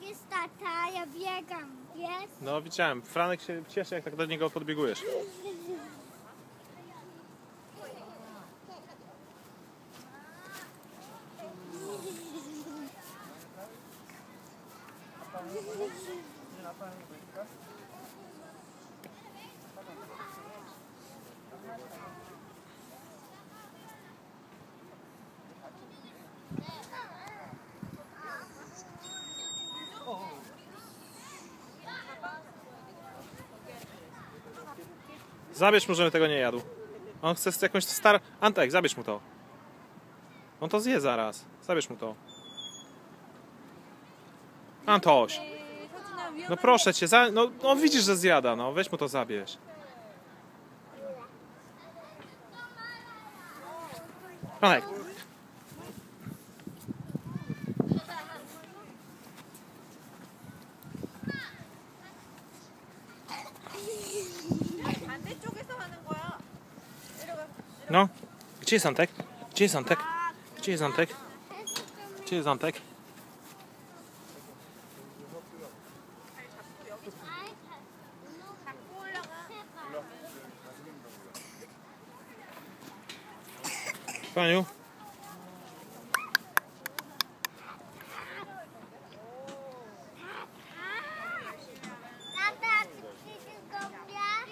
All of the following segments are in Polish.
Jest tata, ja biegam, wiesz? No widziałem, Franek się cieszy jak tak do niego podbiegujesz. Zabierz mu, żeby tego nie jadł. On chce z jakąś star... Antek, zabierz mu to. On to zje zaraz. Zabierz mu to. Antoś. No proszę cię, za, no, no widzisz, że zjada, no weź mu to zabierz. Panek. No, gdzie jest Antek? Gdzie jest Antek? Gdzie jest Antek? Gdzie jest Antek? Mnie?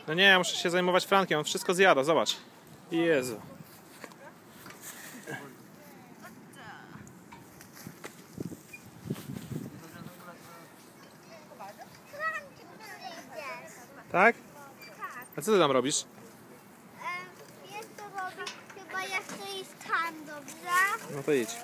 No nie, ja muszę się zajmować Frankiem, on wszystko zjada, zobacz. Jezu. Tak? A co ty tam robisz? Em, Wiesz co robić? Chyba ja chcę iść tam, dobrze? No to idź.